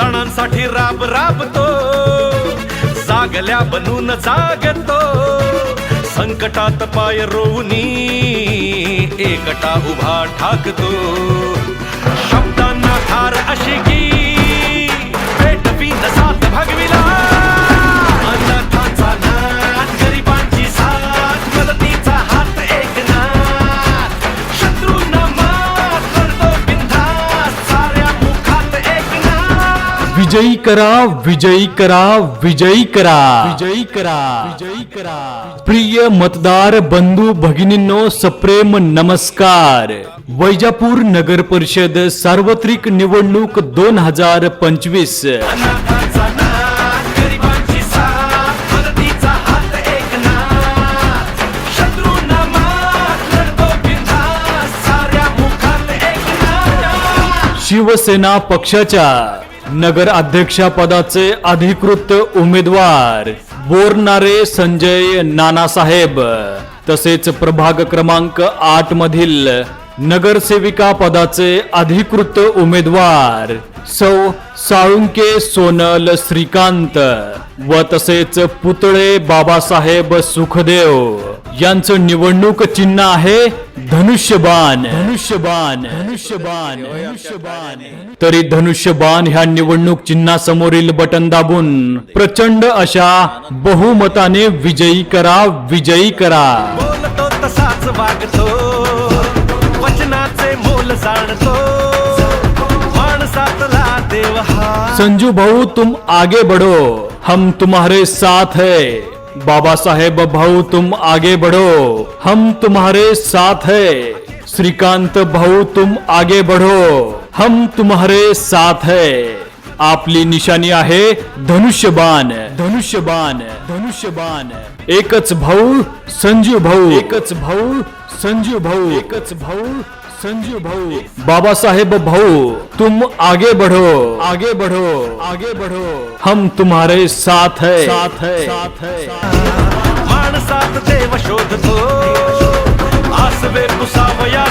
जणांसाठी राब राबतो जागल्या बनून जागतो. संकटात पाय रोवनी एकटा उभा ठाकतो. शब्दांना धार अशी विजयी करा विजयी करा विजयी करा. विजयी करा. विजयी करा. प्रिय मतदार बंधू भगिनींनो सप्रेम नमस्कार. वैजापूर नगर परिषद सार्वत्रिक निवडणूक दोन हजार पंचवीस. शिवसेना पक्षाच्या नगर अध्यक्षपदाचे अधिकृत उमेदवार बोरणारे संजय नानासाहेब. तसेच प्रभाग क्रमांक आठ मधील नगरसेविका पदाचे अधिकृत उमेदवार सौ साळुंके सोनल श्रीकांत व तसेच पुतळे बाबासाहेब सुखदेव. यांचं निवडणूक चिन्ह आहे धनुष्यबाण. धनुष्यबाण. धनुष्यबाण. धनुष्यबाण. तरी धनुष्यबाण ह्या निवडणूक चिन्हासमोरील बटन दाबून प्रचंड अशा बहुमताने विजयी करा विजयी करा. बोलतो तसाच वागतो. वचनाचे मोल जाणतो. माणसातला देव हा. संजू भाऊ तुम आगे बढ़ो. हम तुम्हारे साथ है. बाबा साहेब भाऊ तुम आगे बढ़ो। हम तुम्हारे साथ है। श्रीकांत भाऊ तुम आगे बढ़ो। हम तुम्हारे साथ है। आपली निशाणी आहे धनुष्यबाण। धनुष्यबाण धनुष्यबाण। एकच भाऊ संजू भाऊ। एकच भाऊ संजू भाऊ। एकच भाऊ संजू भाऊ। बाबा साहेब भाऊ तुम आगे बढ़ो। आगे बढ़ो। आगे बढ़ो। हम तुम्हारे साथ है। साथ है। साथ है। साथ देव शोधतो आसवे पुसावया